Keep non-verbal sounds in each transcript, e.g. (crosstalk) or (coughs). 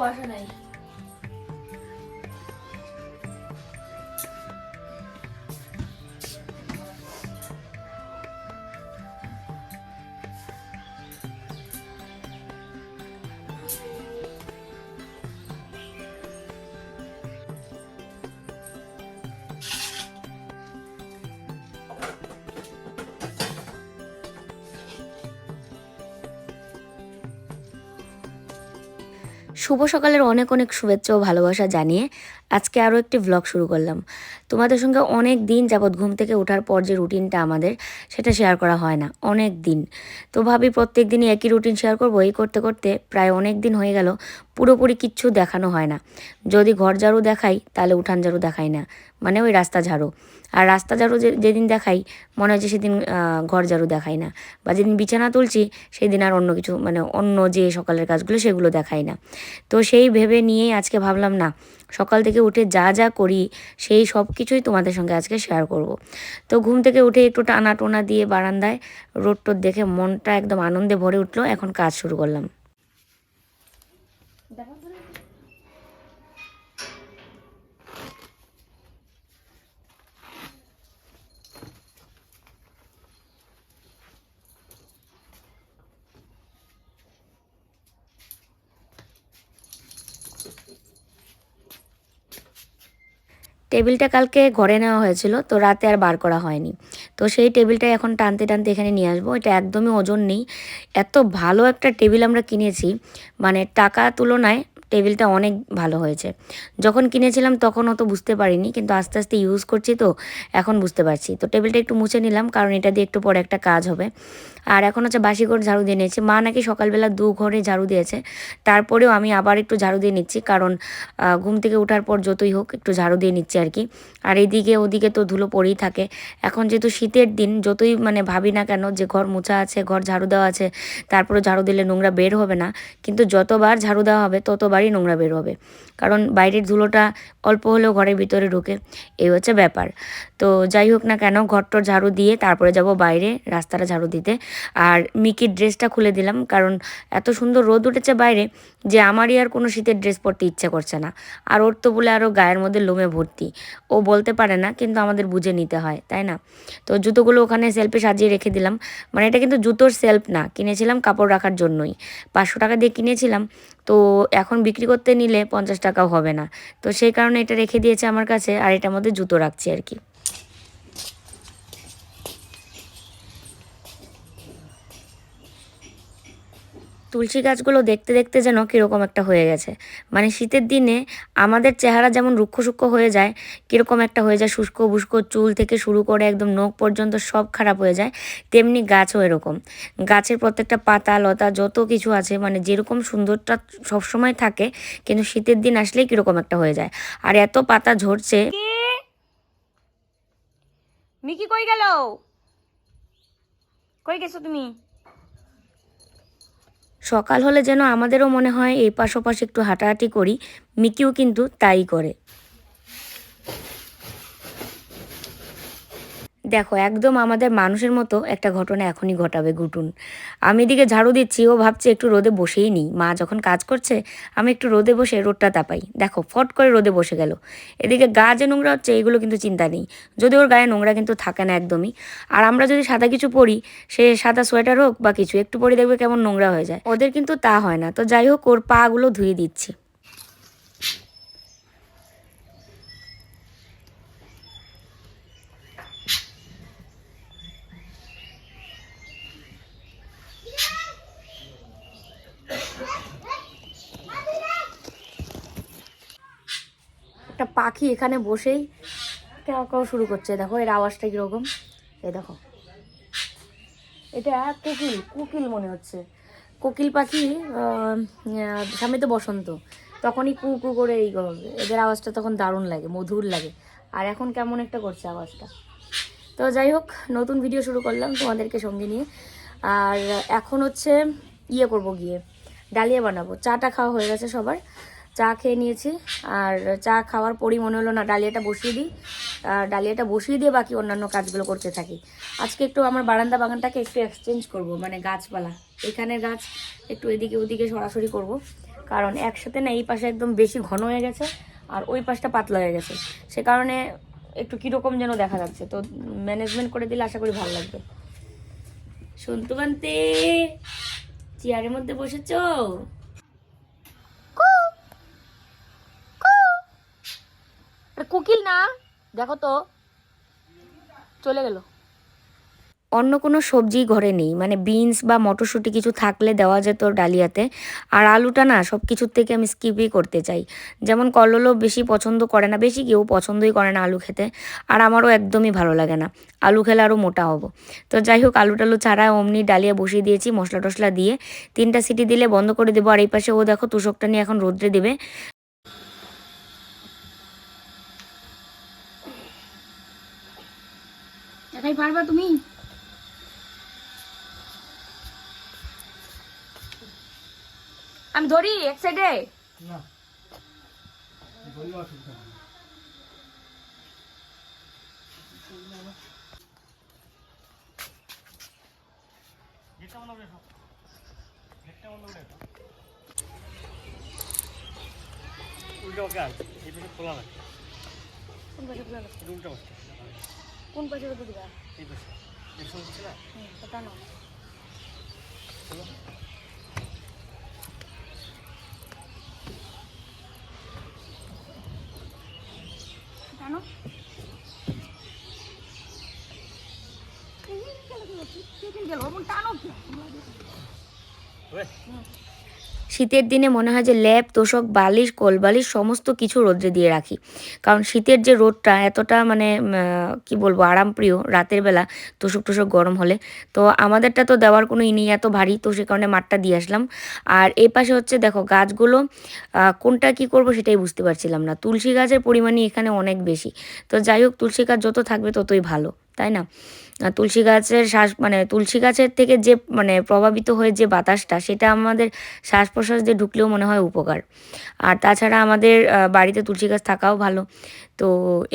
কুয়াশা নাই শুভ সকালের অনেক অনেক শুভেচ্ছা ও ভালোবাসা জানিয়ে আজকে আরও একটি ভ্লগ শুরু করলাম। তোমাদের সঙ্গে অনেক দিন যাবৎ ঘুম থেকে ওঠার পর যে রুটিনটা আমাদের, সেটা শেয়ার করা হয় না। অনেক দিন। তো ভাবি প্রত্যেক দিনই একই রুটিন শেয়ার করব। এই করতে করতে প্রায় অনেক দিন হয়ে গেল, পুরোপুরি কিচ্ছু দেখানো হয় না। যদি ঘর ঝাড়ু দেখাই, তাহলে উঠান ঝাড়ু দেখাই না। মানে ওই রাস্তা ঝাড়ু। আর রাস্তা ঝাড়ু যেদিন দেখাই, মনে যে সেদিন ঘর ঝাড়ু দেখাই না। বা যেদিন বিছানা তুলছি সেই দিন আর অন্য কিছু মানে অন্য যে সকালের কাজগুলো, সেগুলো দেখাই না। তো সেই ভেবে নিয়েই আজকে ভাবলাম না সকাল থেকে উঠে যা যা করি, সেই সব কিছুই তোমাদের সঙ্গে আজকে শেয়ার করব। তো ঘুম থেকে উঠে একটু টানা টোনা দিয়ে বারান্দায় রোড টোড দেখে মনটা একদম আনন্দে ভরে উঠল, এখন কাজ শুরু করলাম। টেবিলটা কালকে ঘরে নেওয়া হয়েছিল, তো রাতে আর বার করা হয়নি। তো সেই টেবিলটা এখন টানতে টানতে এখানে নিয়ে আসব। এটা একদমই ওজন নেই। এত ভালো একটা টেবিল আমরা কিনেছি মানে টাকা তুলনায় টেবিলটা অনেক ভালো হয়েছে। যখন কিনেছিলাম তখন অত বুঝতে পারিনি, কিন্তু আস্তে আস্তে ইউজ করছি তো, এখন বুঝতে পারছি। তো টেবিলটা একটু মুছে নিলাম, কারণ এটা দিয়ে একটু পরে একটা কাজ হবে। আর এখন হচ্ছে বাসি ঘর ঝাড়ু দিয়ে নিয়েছি। মা নাকি সকালবেলা দু ঘরে ঝাড়ু দিয়েছে। তারপরেও আমি আবার একটু ঝাড়ু দিয়ে নিচ্ছি। কারণ ঘুম থেকে ওঠার পর যতই হোক একটু ঝাড়ু দিয়ে নিচ্ছি আর কি। আর এদিকে ওদিকে তো ধুলো পড়েই থাকে। এখন যেহেতু শীতের দিন, যতই মানে ভাবি না কেন যে ঘর মোছা আছে, ঘর ঝাড়ু দেওয়া আছে তারপরে ঝাড়ু দিলে নোংরা বের হবে না। কিন্তু যতবার ঝাড়ু দেওয়া হবে, ততবারই নোংরা বের হবে। কারণ বাইরের ধুলোটা অল্প হলেও ঘরের ভিতরে ঢুকে। এই হচ্ছে ব্যাপার। তো যাই হোক না কেন, ঘরটর ঝাড়ু দিয়ে তারপরে যাব বাইরে রাস্তাটা ঝাড়ু দিতে। আর মিকির ড্রেসটা খুলে দিলাম, কারণ এত সুন্দর রোদ উঠেছে বাইরে যে আমারই আর কোনো শীতের ড্রেস পরতে ইচ্ছে করছে না। আর ওর তো বলে আরও গায়ের মধ্যে লোমে ভর্তি। ও বলতে পারে না, কিন্তু আমাদের বুঝে নিতে হয়, তাই না? তো জুতোগুলো ওখানে সেলফে সাজিয়ে রেখে দিলাম। মানে এটা কিন্তু জুতোর সেলফ না, কিনেছিলাম কাপড় রাখার জন্যই। পাঁচশো টাকা দিয়ে কিনেছিলাম, তো এখন বিক্রি করতে নিলে পঞ্চাশ টাকাও হবে না। তো সেই কারণে এটা রেখে দিয়েছে আমার কাছে, আর এটার মধ্যে জুতো রাখছি আর কি। তুলসী গাছগুলো দেখতে দেখতে যেন কীরকম একটা হয়ে গেছে। মানে শীতের দিনে আমাদের চেহারা যেমন রুক্ষ সূক্ষ্ম হয়ে যায়, কীরকম একটা হয়ে যায় শুষ্ক বুস্ক চুল থেকে শুরু করে একদম নখ পর্যন্ত সব খারাপ হয়ে যায়, তেমনি গাছও এরকম। গাছের প্রত্যেকটা পাতা, লতা, যত কিছু আছে মানে যেরকম সুন্দরটা সবসময় থাকে, কিন্তু শীতের দিন আসলেই কীরকম একটা হয়ে যায়। আর এত পাতা ঝরছে। মিকি কই গেল? কই গেছো তুমি? সকাল হলে যেন আমাদেরও মনে হয় এই পাশোপাশ একটু হাঁটাহাঁটি করি, মিকিও কিন্তু তাই করে। দেখো, একদম আমাদের মানুষের মতো একটা ঘটনা এখনই ঘটাবে গুটুন আমি এদিকে ঝাড়ু দিচ্ছি, ও ভাবছে একটু রোদে বসেই নিই। মা যখন কাজ করছে, আমি একটু রোদে বসে রোদটা তাপাই। দেখো, ফট করে রোদে বসে গেল। এদিকে গা যে নোংরা হচ্ছে, এগুলো কিন্তু চিন্তা নেই। যদি ওর গায়ে নোংরা কিন্তু থাকে না একদমই। আর আমরা যদি সাদা কিছু পরি, সে সাদা সোয়েটার হোক বা কিছু, একটু পরে দেখবে কেমন নোংরা হয়ে যায়। ওদের কিন্তু তা হয় না। তো যাই হোক, ওর পাগুলো ধুয়ে দিচ্ছি। একটা পাখি এখানে বসেই কেউ শুরু করছে। দেখো, এর আওয়াজটা কীরকম? এই দেখো। এটা কোকিল কোকিল মনে হচ্ছে। কোকিল পাখি সামনে তো বসন্ত। তখনই কু কু করে এই করবে এদের আওয়াজটা তখন দারুণ লাগে, মধুর লাগে। আর এখন কেমন একটা করছে আওয়াজটা। তো যাই হোক, নতুন ভিডিও শুরু করলাম তোমাদেরকে সঙ্গে নিয়ে। আর এখন হচ্ছে ইয়ে করব গিয়ে, ডালিয়া বানাবো। চাটা খাওয়া হয়ে গেছে সবার। চা খেয়ে নিয়েছি। আর চা খাওয়ার পরই মনে হলো, না, ডালিয়াটা বসিয়ে দিই। আর ডালিয়াটা বসিয়ে দিয়ে বাকি অন্যান্য কাজগুলো করতে থাকি। আজকে একটু আমার বারান্দা বাগানটাকে একটু এক্সচেঞ্জ করব মানে গাছপালা। এখানে গাছ একটু এদিকে ওদিকে সরাসরি করব। কারণ একসাথে না, এই পাশে একদম বেশি ঘন হয়ে গেছে আর ওই পাশটা পাতলা হয়ে গেছে। সে কারণে একটু কীরকম যেন দেখা যাচ্ছে। তো ম্যানেজমেন্ট করে দিলে আশা করি ভালো লাগবে। সন্তু চেয়ারের মধ্যে বসেছ? কোকিল না, দেখো তো, চলে গেল। অন্য কোনো সবজি ঘরে নেই মানে বিনস বা মটরশুঁটি কিছু থাকলে দেওয়া যেত ডালিয়াতে। আর আলুটা না, সব কিছুর থেকে আমি স্কিপই করতে চাই। যেমন কল্লোলও বেশি পছন্দ করে না, বেশি কেউ পছন্দই করে না আলু খেতে। আর আমারও একদমই ভালো লাগে না, আলু খেলে আরও মোটা হব। তো যাই হোক, আলু টালু ছাড়া অমনি ডালিয়া বসিয়ে দিয়েছি, মশলা টশলা দিয়ে। তিনটা সিটি দিলে বন্ধ করে দেবো, আর এই পাশে ও দেখো তুষকটা নিয়ে এখন রোদ্রে দেবে। একাই পারবা তুমি? আমি ধরি এক সাইডে উল্টো গান এই পাশে খোলা না কোন পাশে খোলা রাখো? উল্টো পাশে। কোন পাশে দিবা এই পাশে না। টানো। গেল, ওরকম টানো কি? ওই শীতের দিনে মনে হয় যে ল্যাপ তোষক, বালিশ কোল বালিশ সমস্ত কিছু রোদ্রে দিয়ে রাখি। কারণ শীতের যে রোদটা এতটা মানে কি বলব, আরামপ্রিয় রাতের বেলা তোষক, টোষক গরম হলে। তো আমাদেরটা তো দেওয়ার কোনো ই নেই, এত ভারী, তো সে কারণে মাঠটা দিয়ে আসলাম। আর এই পাশে হচ্ছে দেখো গাছগুলো কোনটা কি করব সেটাই বুঝতে পারছিলাম না। তুলসী গাছের পরিমাণই এখানে অনেক বেশি। তো যাই হোক, তুলসী গাছ যত থাকবে ততই ভালো, তাই না? তুলসী গাছের শ্বাস মানে তুলসী গাছের থেকে যে মানে প্রভাবিত হয়ে যে বাতাসটা, সেটা আমাদের শ্বাস প্রশ্বাস দিয়ে ঢুকলেও মনে হয় উপকার। আর তাছাড়া আমাদের বাড়িতে তুলসী গাছ থাকাও ভালো। তো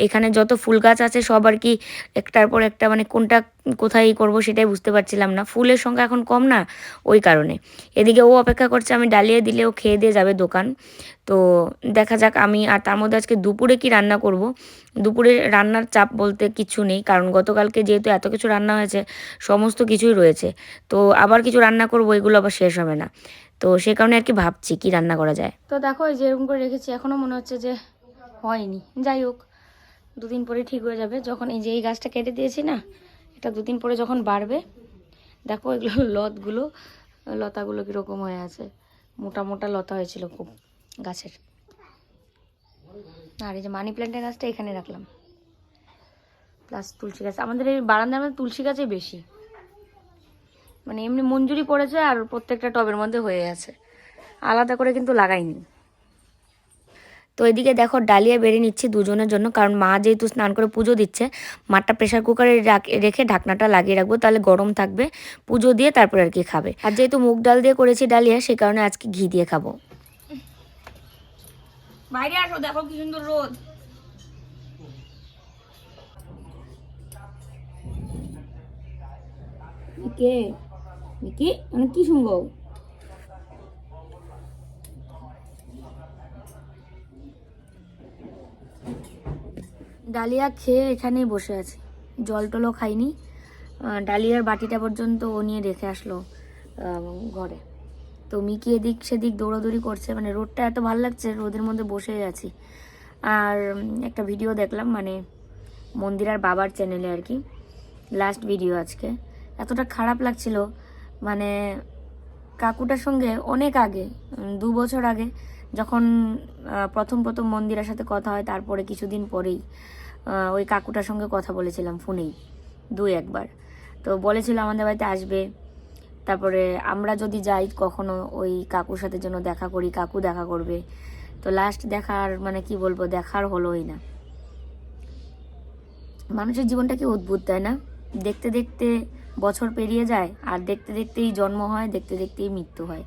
এখানে যত ফুল গাছ আছে, সব আর কি একটার পর একটা মানে কোনটা কোথায় করব সেটাই বুঝতে পারছিলাম না। ফুলের সংখ্যা এখন কম না, ওই কারণে। এদিকে ও অপেক্ষা করছে, আমি ডালিয়ে দিলে ও খেয়ে দিয়ে যাবে দোকান। তো দেখা যাক আমি, আর তার মধ্যে আজকে দুপুরে কি রান্না করব? দুপুরে রান্নার চাপ বলতে কিছু নেই, কারণ গতকালকে যেহেতু এত কিছু রান্না হয়েছে, সমস্ত কিছুই রয়েছে। তো আবার কিছু রান্না করব, এগুলো আবার শেষ হবে না। তো সে কারণে আর কি ভাবছি কি রান্না করা যায়। তো দেখো, এই যে এরকম করে রেখেছি এখনও মনে হচ্ছে যে হয়নি। যাই হোক, দুদিন পরে ঠিক হয়ে যাবে। যখন এই যে এই গাছটা কেটে দিয়েছি না, এটা দুদিন পরে যখন বাড়বে, দেখো এগুলো (laughs) লতগুলো, লতাগুলো কীরকম হয়ে আছে। মোটা মোটা লতা হয়েছিল খুব গাছের। আর এই যে মানি প্ল্যান্টের গাছটা এখানে রাখলাম। প্লাস তুলসী গাছ। আমাদের এই বারান্দার মধ্যে তুলসী গাছই বেশি। মানে এমনি মঞ্জুরি পড়েছে আর প্রত্যেকটা টবের মধ্যে হয়ে আছে। আলাদা করে কিন্তু লাগাইনি। তো এদিকে দেখো, ডালিয়া বেড়ে নিচ্ছি দুজনের জন্য, কারণ মা যেহেতু স্নান করে পুজো দিচ্ছে মাঠটা প্রেশার কুকারে রাখ- রেখে ঢাকনাটা লাগিয়ে রাখব, তাহলে গরম থাকবে। পুজো দিয়ে তারপর আর কি খাবে। আর যেহেতু মুগ ডাল দিয়ে করেছি ডালিয়া, সে কারণে আজকে ঘি দিয়ে খাব। বাইরে আসো, দেখো কি সুন্দর রোদ। কে মানে কি শুনব? ডালিয়া খেয়ে এখানেই বসে আছে। জল টলও খাইনি। ডালিয়ার বাটিটা পর্যন্ত ও নিয়ে রেখে আসলো ঘরে। তো মিকি এদিক সেদিক দৌড়াদৌড়ি করছে মানে রোদটা এত ভালো লাগছে, রোদের মধ্যে বসে আছি। আর একটা ভিডিও দেখলাম মানে মন্দিরার বাবার চ্যানেলে আর কি। লাস্ট ভিডিও আজকে। এতটা খারাপ লাগছিল। মানে কাকুটার সঙ্গে অনেক আগে দু বছর আগে যখন প্রথম প্রথম মন্দিরের সাথে কথা হয়, তারপরে কিছুদিন পরেই ওই কাকুটার সঙ্গে কথা বলেছিলাম ফোনেই দুই একবার। তো বলেছিল আমাদের বাড়িতে আসবে, তারপরে আমরা যদি যাই কখনো ওই কাকুর সাথে যেন দেখা করি, কাকু দেখা করবে। তো লাস্ট দেখার মানে কি বলব, দেখার হলোই না। মানুষের জীবনটা কি অদ্ভুত, তাই না? দেখতে দেখতে বছর পেরিয়ে যায় আর দেখতে দেখতেই জন্ম হয়, দেখতে দেখতেই মৃত্যু হয়।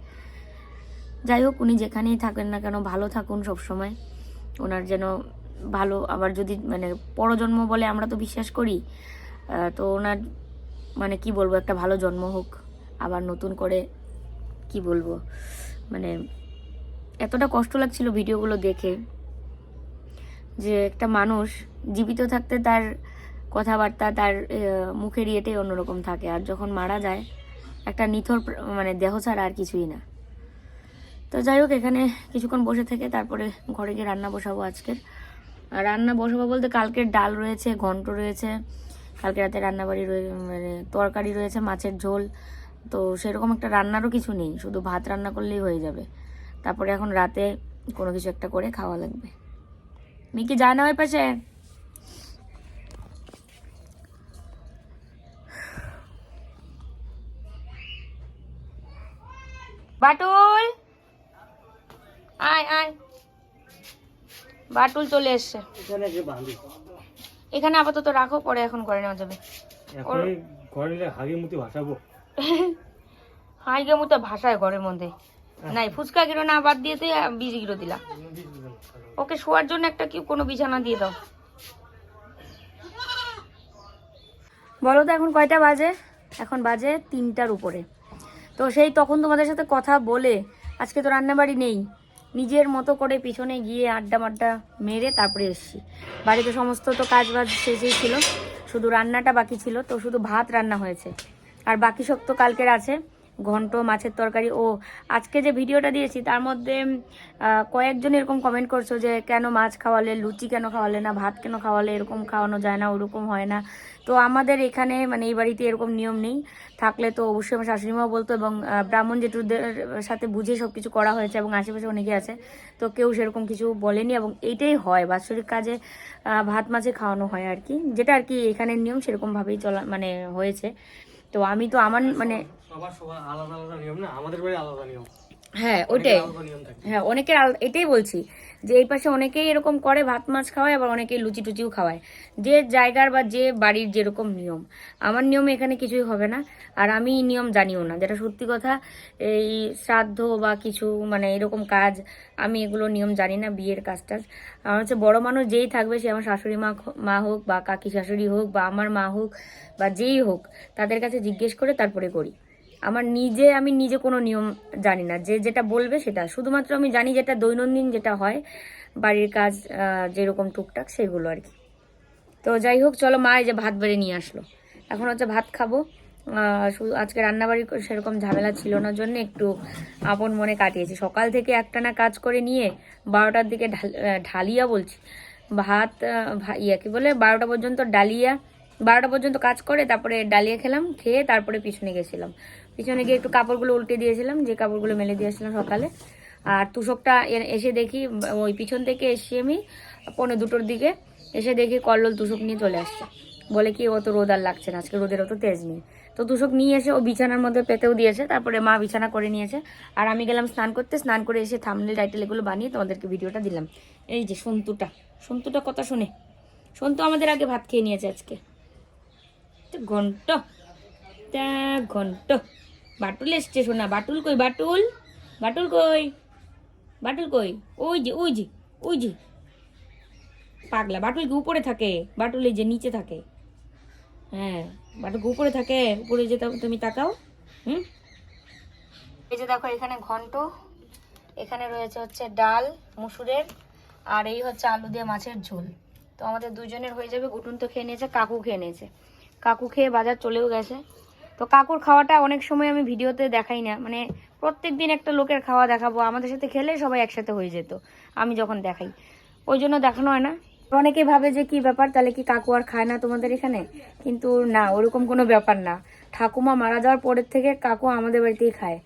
যাই হোক, উনি যেখানেই থাকেন না কেন, ভালো থাকুন সব সময় ওনার যেন ভালো, আবার যদি মানে পরজন্ম বলে আমরা তো বিশ্বাস করি তো ওনার মানে কি বলব, একটা ভালো জন্ম হোক। আবার নতুন করে কি বলব মানে এতটা কষ্ট লাগছিল ভিডিওগুলো দেখে যে একটা মানুষ জীবিত থাকতে তার কথাবার্তা তার মুখের ইয়েটাই অন্যরকম থাকে। আর যখন মারা যায়, একটা নিথর মানে দেহ ছাড়া আর কিছুই না। তো যাই হোক, এখানে কিছুক্ষণ বসে থেকে তারপরে ঘরে গিয়ে রান্না বসাবো আজকের। আর রান্না বসাবো বলতে কালকের ডাল রয়েছে, ঘন্ট রয়েছে, কালকে রাতে রান্নাবাড়ি রয়ে মানে তরকারি রয়েছে, মাছের ঝোল। তো সেরকম একটা রান্নারও কিছু নেই, শুধু ভাত রান্না করলেই হয়ে যাবে। তারপরে এখন রাতে কোনো কিছু একটা করে খাওয়া লাগবে। মিকি যায় না ওই পাশে। বাটুল। আয় আয়। বাটুল চলে এসছে। এখানে আপাতত রাখো পরে এখন ঘরে নেওয়া যাবে। মুতি ভাষায় (laughs) ঘরের মধ্যে। নাই ফুচকা গিরো না বাদ দিয়ে তুই বীজ গিরো দিলা। ওকে শোয়ার জন্য একটা কি কোনো বিছানা দিয়ে দাও। বলো তো এখন কয়টা বাজে? এখন বাজে তিনটার উপরে। তো সেই তখন তোমাদের সাথে কথা বলে আজকে তো রান্নাবাড়ি নেই। নিজের মতো করে পিছনে গিয়ে আড্ডা মাড্ডা মেরে তারপরে এসছি। বাড়িতে সমস্ত তো কাজ বাজ শেষেই ছিল, শুধু রান্নাটা বাকি ছিল, তো শুধু ভাত রান্না হয়েছে। আর বাকি সব তো কালকের আছে। ঘন্ট, মাছের তরকারি। ও, আজকে যে ভিডিওটা দিয়েছি, তার মধ্যে কয়েকজন এরকম কমেন্ট করছ যে, কেন মাছ খাওয়ালে, লুচি কেন খাওয়ালে না, ভাত কেন খাওয়ালে, এরকম খাওয়ানো যায় না, ওরকম হয় না। তো আমাদের এখানে মানে এই বাড়িতে এরকম নিয়ম নেই। থাকলে তো অবশ্যই আমার শাশুড়িমাও বলতো এবং ব্রাহ্মণ জেঠুদের সাথে বুঝে সব কিছু করা হয়েছে এবং আশেপাশে অনেকে আছে। তো কেউ সেরকম কিছু বলেনি এবং এইটাই হয়, বাৎসরিক কাজে ভাত মাছে খাওয়ানো হয় আর কি। যেটা আর কি এখানের নিয়ম সেরকমভাবেই চলা মানে হয়েছে। তো আমি তো আমার মানে সবার সবার আলাদা আলাদা নিয়ম না? আমাদের বাড়ি আলাদা নিয়ম। হ্যাঁ ওইটাই। হ্যাঁ অনেকের এটাই বলছি যে এই পাশে অনেকেই এরকম করে ভাত মাছ খাওয়ায় আবার অনেকেই লুচি টুচিও খাওয়ায়। যে জায়গার বা যে বাড়ির যেরকম নিয়ম। আমার নিয়ম এখানে কিছুই হবে না। আর আমি নিয়ম জানিও না। যেটা সত্যি কথা এই শ্রাদ্ধ বা কিছু মানে এরকম কাজ আমি এগুলো নিয়ম জানি না বিয়ের কাজ টাজ আমার হচ্ছে বড় মানুষ যেই থাকবে সে আমার শাশুড়ি মা মা হোক বা কাকি শাশুড়ি হোক বা আমার মা হোক বা যেই হোক তাদের কাছে জিজ্ঞেস করে তারপরে করি। আমার নিজে, আমি নিজে কোনো নিয়ম জানি না। যে যেটা বলবে সেটা। শুধুমাত্র আমি জানি যেটা দৈনন্দিন যেটা হয়, বাড়ির কাজ যেরকম টুকটাক সেগুলো আর কি। তো যাই হোক, চলো মা এই যে ভাত বেড়ে নিয়ে আসলো। এখন হচ্ছে ভাত খাব। শুধু আজকে রান্নাবাড়ি সেরকম ঝামেলা ছিল না জন্য একটু আপন মনে কাটিয়েছি। সকাল থেকে একটানা কাজ করে নিয়ে বারোটার দিকে ঢাল- ঢালিয়া বলছি। ভাত ইয়া কি বলে? বারোটা পর্যন্ত ডালিয়া, বারোটা পর্যন্ত কাজ করে তারপরে ডালিয়া খেলাম, খেয়ে তারপরে পিছনে গেছিলাম। পিছনে গিয়ে একটু কাপড়গুলো উল্টে দিয়েছিলাম, যে কাপড়গুলো মেলে দিয়েছিলাম সকালে। আর তুষকটা এসে দেখি, ওই পিছন থেকে এসে আমি পৌনে দুটোর দিকে, এসে দেখি কল্লোল তুষক নিয়ে চলে আসছে। বলে কি অত রোদ আর লাগছে না, আজকে রোদের অত তেজ নেই। তো তুষক নিয়ে এসে ও বিছানার মধ্যে পেতেও দিয়েছে, তারপরে মা বিছানা করে নিয়েছে। আর আমি গেলাম স্নান করতে, স্নান করে এসে থামনেল টাইটেল এগুলো বানিয়ে তোমাদেরকে ভিডিওটা দিলাম। এই যে সন্তুটা সন্তুটা কথা শুনে। সন্তু আমাদের আগে ভাত খেয়ে নিয়েছে আজকে। ঘন্ট, তা ঘন্ট। বাটুল এসছে শোনা বাটুল কই, বাটুল? বাটুল কই? বাটুল কই? ওই যে ওই যে ওই যে। পাগলা, বাটুল কি উপরে থাকে? বাটুল এই যে নিচে থাকে। হ্যাঁ বাটুল উপরে থাকে? উপরে যে তুমি তাকাও। হুম? এই যে দেখো, এখানে ঘন্ট। এখানে রয়েছে হচ্ছে ডাল, মুসুরের। আর এই হচ্ছে আলু দিয়ে মাছের ঝোল। তো আমাদের দুজনের হয়ে যাবে। গুটুন তো খেয়ে নিয়েছে, কাকু খেয়ে নিয়েছে। কাকু খেয়ে বাজার চলেও গেছে। তো কাকুর খাওয়াটা অনেক সময় আমি ভিডিওতে দেখাই না। মানে প্রত্যেক দিন একটা লোকের খাওয়া দেখাবো, আমাদের সাথে খেলে সবাই একসাথে হয়ে যেত, আমি যখন দেখাই। ওই জন্য দেখানো হয় না। অনেকে ভাবে যে কি ব্যাপার, তাহলে কি কাকু আর খায় না তোমাদের এখানে? কিন্তু না, ওরকম কোনো ব্যাপার না। ঠাকুমা মারা যাওয়ার পরের থেকে কাকু আমাদের বাড়িতেই খায়।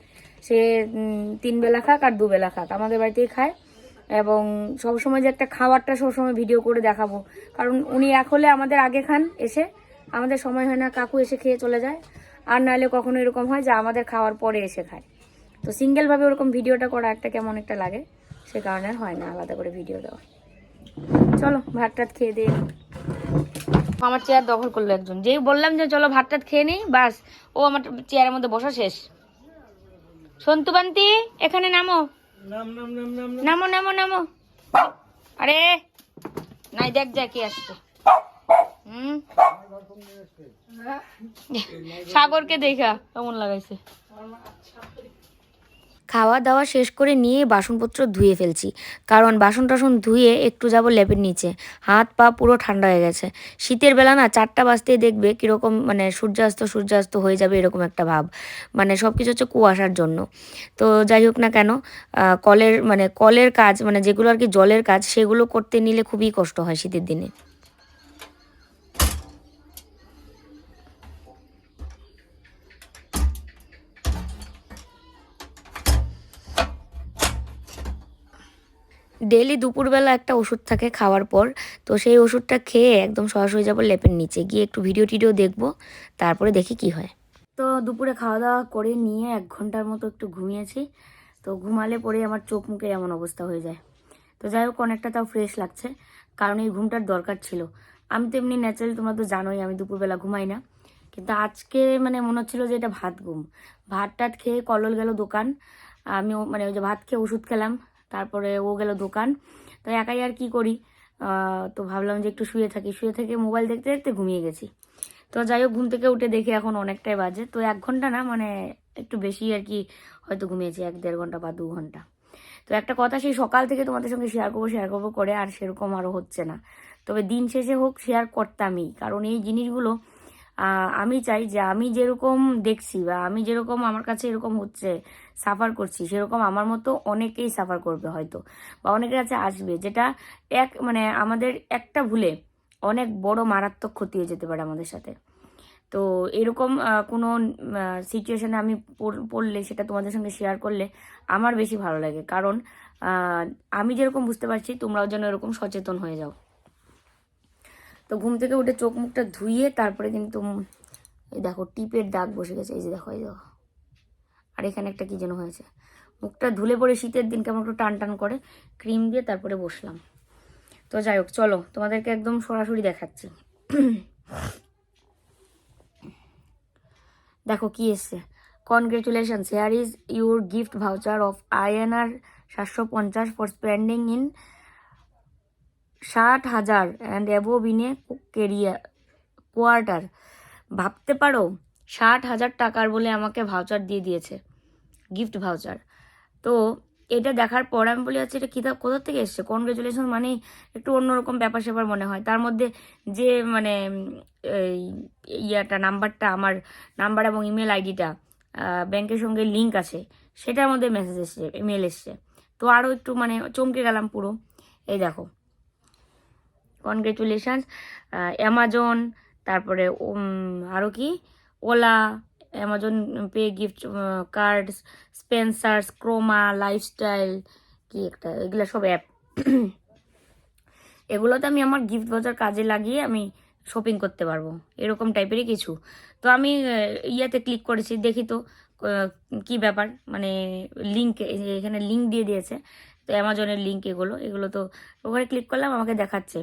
সে তিন বেলা খাক আর দুবেলা খাক, আমাদের বাড়িতেই খায়। এবং সবসময় যে একটা খাবারটা সবসময় ভিডিও করে দেখাবো। কারণ উনি এক হলে আমাদের আগে খান, এসে। আমাদের সময় হয় না, কাকু এসে খেয়ে চলে যায়। আর নাহলে কখনো এরকম হয় যে আমাদের খাওয়ার পরে এসে খায়। তো সিঙ্গেলভাবে ওরকম ভিডিওটা করা একটা কেমন একটা লাগে সে কারণে আর হয় না আলাদা করে ভিডিও দেওয়া। চলো ভাত টাত খেয়ে দিয়ে আমার চেয়ার দখল করল একজন। যেই বললাম যে চলো ভাত টাত খেয়ে নিই বাস ও আমার চেয়ারের মধ্যে বসা শেষ। সন্তুবান্তি এখানে নামো। নাম নাম নাম নাম নাম। নামো নামো নামো। আরে নাই দেখ যা কি আসছে। হুম? সাগরকে দেখা, কেমন লাগাইছে? খাওয়া দাওয়া শেষ করে নিয়ে বাসনপত্র ধুয়ে ফেলছি, কারণ বাসন টাসন ধুয়ে একটু যাব লেপের নিচে। হাত পা পুরো ঠান্ডা হয়ে গেছে। শীতের বেলা না চারটা বাজতেই দেখবে কীরকম মানে সূর্যাস্ত সূর্যাস্ত হয়ে যাবে এরকম একটা ভাব। মানে সব কিছু হচ্ছে কুয়াশার জন্য। তো যাই হোক না কেন কলের মানে কলের কাজ মানে যেগুলো আর কি জলের কাজ, সেগুলো করতে নিলে খুবই কষ্ট হয় শীতের দিনে। ডেলি দুপুরবেলা একটা ওষুধ থাকে খাওয়ার পর, তো সেই ওষুধটা খেয়ে একদম সরাসরি যাব লেপের নিচে। গিয়ে একটু ভিডিও টিডিও দেখব, তারপরে দেখি কি হয়। তো দুপুরে খাওয়া দাওয়া করে নিয়ে এক ঘণ্টার মতো একটু ঘুমিয়েছি। তো ঘুমালে পরে আমার চোখ মুখের এমন অবস্থা হয়ে যায়। তো যাই হোক, অনেকটা তাও ফ্রেশ লাগছে, কারণ এই ঘুমটার দরকার ছিল। আমি তো এমনি ন্যাচারালি তোমরা তো জানোই আমি দুপুরবেলা ঘুমাই না। কিন্তু আজকে মানে মনে হচ্ছিল যে এটা ভাত ঘুম। ভাত টাত খেয়ে কলল গেল দোকান আমি মানে ওই যে ভাত খেয়ে ওষুধ খেলাম। তারপরে ও গেল দোকান। তো একাই আর কি করি? তো ভাবলাম যে একটু শুয়ে থাকি। শুয়ে থেকে মোবাইল দেখতে দেখতে ঘুমিয়ে গেছি। তো যাই হোক, ঘুম থেকে উঠে দেখি এখন অনেকটাই বাজে। তো এক ঘণ্টা না মানে একটু বেশি আর কি হয়তো ঘুমিয়েছি, এক দেড় ঘণ্টা বা দু ঘণ্টা। তো একটা কথা সেই সকাল থেকে তোমাদের সঙ্গে শেয়ার করব শেয়ার করব করে, আর সেরকম আরও হচ্ছে না। তবে দিন শেষে হোক শেয়ার করতামই। কারণ এই জিনিসগুলো আমি চাই যে আমি যেরকম দেখছি বা আমি যেরকম আমার কাছে এরকম হচ্ছে সাফার করছি, সেরকম আমার মতো অনেকেই সাফার করবে হয়তো। বা অনেকের কাছে আসবে, যেটা এক মানে আমাদের একটা ভুলে অনেক বড় মারাত্মক ক্ষতি হয়ে যেতে পারে আমাদের সাথে। তো এরকম কোনো সিচুয়েশনে আমি পড়লে, সেটা তোমাদের সঙ্গে শেয়ার করলে আমার বেশি ভালো লাগে। কারণ আমি যেরকম বুঝতে পারছি, তোমরাও যেন এরকম সচেতন হয়ে যাও। তো ঘুম থেকে উঠে চোখ মুখটা ধুইয়ে তারপরে কিন্তু এই দেখো টিপের দাগ বসে গেছে, এই যে দেখো, এই দেখো। আর এখানে একটা কি যেন হয়েছে? মুখটা ধুলে পরে শীতের দিন কেমন একটু টান টান করে, ক্রিম দিয়ে তারপরে বসলাম। তো যাই হোক, চলো, তোমাদেরকে একদম সরাসরি দেখাচ্ছি। দেখো কি এসছে। Congratulation here is your gift voucher of INR সাতশো পঞ্চাশ ফর স্পেন্ডিং ইন ষাট হাজার and above in a career quarter ভাবতে পারো, ষাট হাজার টাকার বলে আমাকে ভাউচার দিয়ে দিয়েছে গিফট ভাউচার তো এটা দেখার পর আমি বলি আচ্ছা এটা কিতাব কোথা থেকে এসছে? কনগ্রেচুলেশন মানে একটু অন্যরকম ব্যাপার স্যাপার মনে হয়। তার মধ্যে যে মানে ইয়াটা, নাম্বারটা, আমার নাম্বার এবং ইমেল আইডিটা ব্যাংকের সঙ্গে লিঙ্ক আছে, সেটার মধ্যে মেসেজ এসছে ইমেল এসছে। তো আরও একটু মানে চমকে গেলাম পুরো। এই দেখো কনগ্রেচুলেশনস অ্যামাজন তারপরে আরও কি? Ola Amazon Pay gift card Spencer's Croma Lifestyle কি একটা এগুলো সব অ্যাপ (coughs) এগুলোতে আমি আমার গিফট বাজার কাজে লাগিয়ে আমি শপিং করতে পারব। এরকম টাইপেরই কিছু। তো আমি আহ, ইয়াতে ক্লিক করেছি দেখি তো কি ব্যাপার? মানে লিঙ্ক এখানে লিঙ্ক দিয়ে দিয়েছে। তো অ্যামাজনের লিঙ্ক এগুলো এগুলো তো ওখানে ক্লিক করলাম আমাকে দেখাচ্ছে।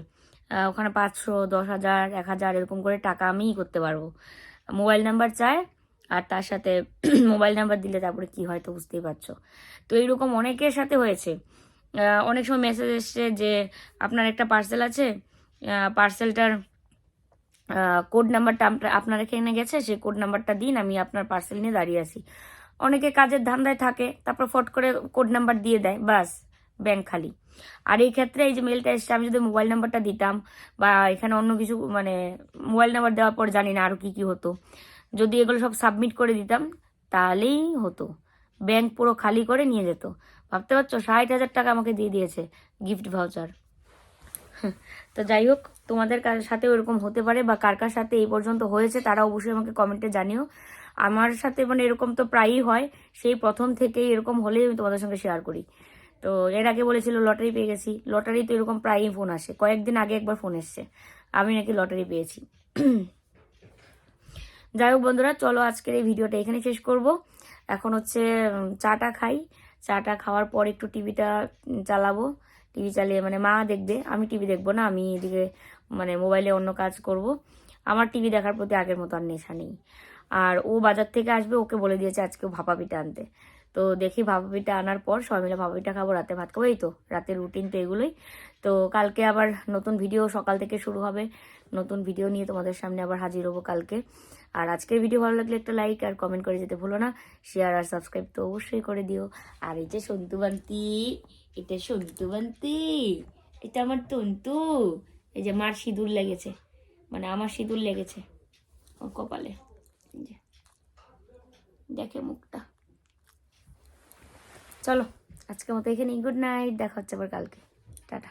ওখানে পাঁচশো, দশ হাজার, এক হাজার এরকম করে টাকা আমিই করতে পারব। মোবাইল নাম্বার চায় আর তার সাথে (clears throat) মোবাইল নাম্বার দিলে তারপরে কি হয় তো বুঝতেই পারছ। তো এইরকম অনেকের সাথে হয়েছে। অনেক সময় মেসেজ এসছে যে আপনার একটা পার্সেল আছে পার্সেলটার কোড নাম্বারটা আপনার আপনার এখানে গেছে, সেই কোড নাম্বারটা দিন, আমি আপনার পার্সেল নিয়ে দাঁড়িয়ে আছি। অনেকে কাজের ধান্দায় থাকে, তারপর ফট করে কোড নাম্বার দিয়ে দেয়, বাস। ব্যাংক খালি। আর এই ক্ষেত্রে এই যে মেলটা এসছে, আমি যদি মোবাইল নাম্বারটা দিতাম বা এখানে অন্য কিছু মানে মোবাইল নাম্বার দেওয়ার পর জানি না আরও কী কী হতো। যদি এগুলো সব সাবমিট করে দিতাম, তাহলেই হতো। ব্যাংক পুরো খালি করে নিয়ে যেত। ভাবতে পারছ? ষাট হাজার টাকা আমাকে দিয়ে দিয়েছে গিফট ভাউচার (laughs) তো যাই হোক, তোমাদের সাথে ওরকম হতে পারে বা কার কার সাথে এই পর্যন্ত হয়েছে, তারা অবশ্যই আমাকে কমেন্টে জানিও। আমার সাথে মানে এরকম তো প্রায়ই হয়, সেই প্রথম থেকেই এরকম হলেই আমি তোমাদের সঙ্গে শেয়ার করি। তো এর আগে বলেছিল লটারি পেয়ে গেছি। লটারি তো এরকম প্রায়ই ফোন আসে। কয়েকদিন আগে একবার ফোন এসছে। আমি নাকি লটারি পেয়েছি। যাই হোক বন্ধুরা, চলো আজকের এই ভিডিওটা এখানে শেষ করব। এখন হচ্ছে চাটা খাই। চাটা খাওয়ার পর একটু টিভিটা চালাবো। টিভি চালিয়ে মানে মা দেখবে। আমি টিভি দেখব না, আমি এদিকে মানে মোবাইলে অন্য কাজ করব। আমার টিভি দেখার প্রতি আগের মতো আর নেশা নেই। আর ও বাজার থেকে আসবে, ওকে বলে দিয়েছে আজকে ভাপা পিঠা আনতে। তো দেখি ভাবিটা আনার পর সবাই মিলে ভাবিটা খাব, রাতে ভাত খাব, এই তো রাতের রুটিন তো এগুলোই। তো কালকে আবার নতুন ভিডিও সকাল থেকে শুরু হবে। নতুন ভিডিও নিয়ে তোমাদের সামনে আবার হাজির হব কালকে। আর আজকের ভিডিও ভালো লাগলে একটা লাইক আর কমেন্ট করে যেতে ভুলো না। শেয়ার আর সাবস্ক্রাইব তো অবশ্যই করে দিও। আর এই যে সন্তুবান্তি এটা সন্তুবান্তি এটা আমার তন্তু। এই যে মার সিঁদুর লেগেছে মানে আমার সিঁদুর লেগেছে ও কপালে। দেখে মুখটা। চলো আজকের মতো এখানেই গুড নাইট দেখা হচ্ছে আবার কালকে। টাটা।